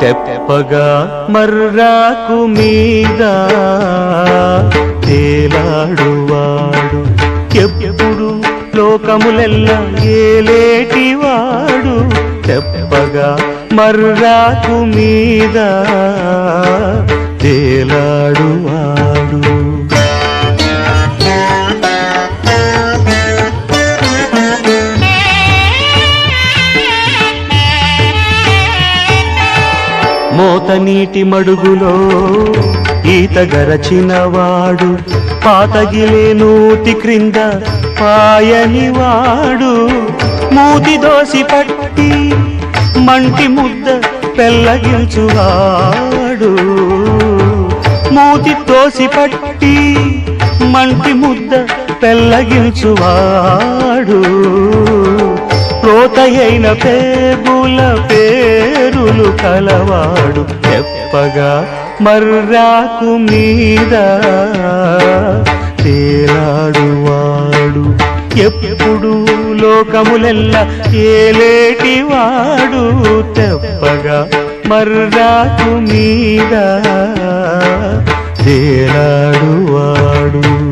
తెప్పగా మర్రాకు మీద తేలాడువాడు. ఎప్పుడు లోకములెల్లా ఏలేటివాడు. తెప్పగా మర్రాకు మీద మోత నీటి మడుగులో ఈత గరచినవాడు పాతగిలే నూతి క్రింద పాయనివాడు మూతి దోసి పట్టి మంటి ముద్ద పెళ్ళగించువాడు మూతి తోసి పట్టి మంటి ముద్ద పెళ్ళగించువాడు ప్రోతయైన పేగుల పే కలవాడు చెప్పగా మర్రాకు మీద తేలాడువాడు. ఎప్పుడు లోకములెల్ల ఏలేటివాడు తెప్పగా మర్రాకు మీద తేలాడువాడు.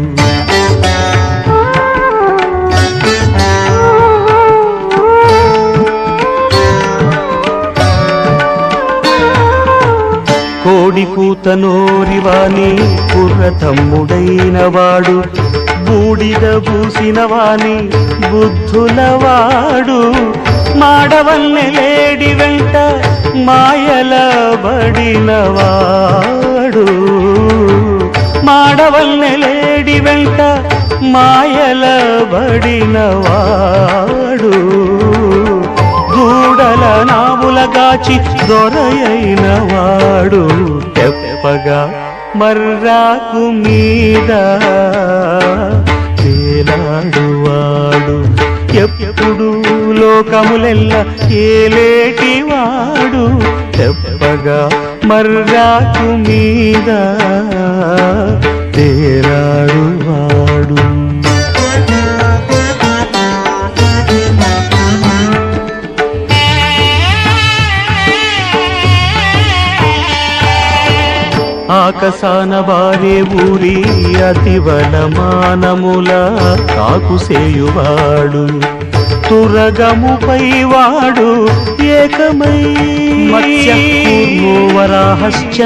కోడి కూత నోరివాని కుర్ర వాడు బూడిద పూసిన వాని బుద్ధులవాడు. మాడవల్ని లేడి వెంట మాయల బడినవాడు. మాడవల్లె లేడి వెంట మాయల బడినవాడు. దూడల నావులగాచి దొరయైన వాడు మర్రాకు మీద. తేలాడువాడు ఎప్పుడు లోకములెల్ల ఏలేటివాడు తెప్పగా మర్రాకు మీద తేలాడువాడు ఆకసాన వారే ఊరి అతివలమానముల కాకుసేయువాడు తురగముపై వాడు ఏకమై. వరాహశ్చ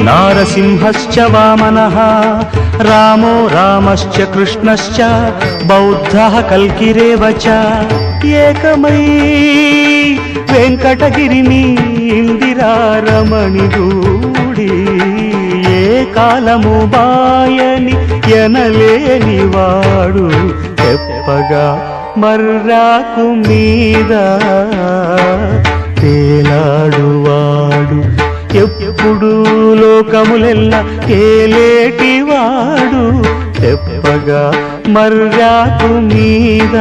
నారసింహశ్చ వామనః రామో రామశ్చ కృష్ణశ్చ బౌద్ధः కల్కిరేవ చ ఏకమై. వెంకటగిరిని ఇందిరారమణి గూడి కాలము బాయని ఎనలేని వాడు చెప్పగా మర్రాకు మీద తేలాడువాడు. ఎప్పుడు లోకములెల్లా తేలేటివాడు చెప్పగా మర్రాకు మీద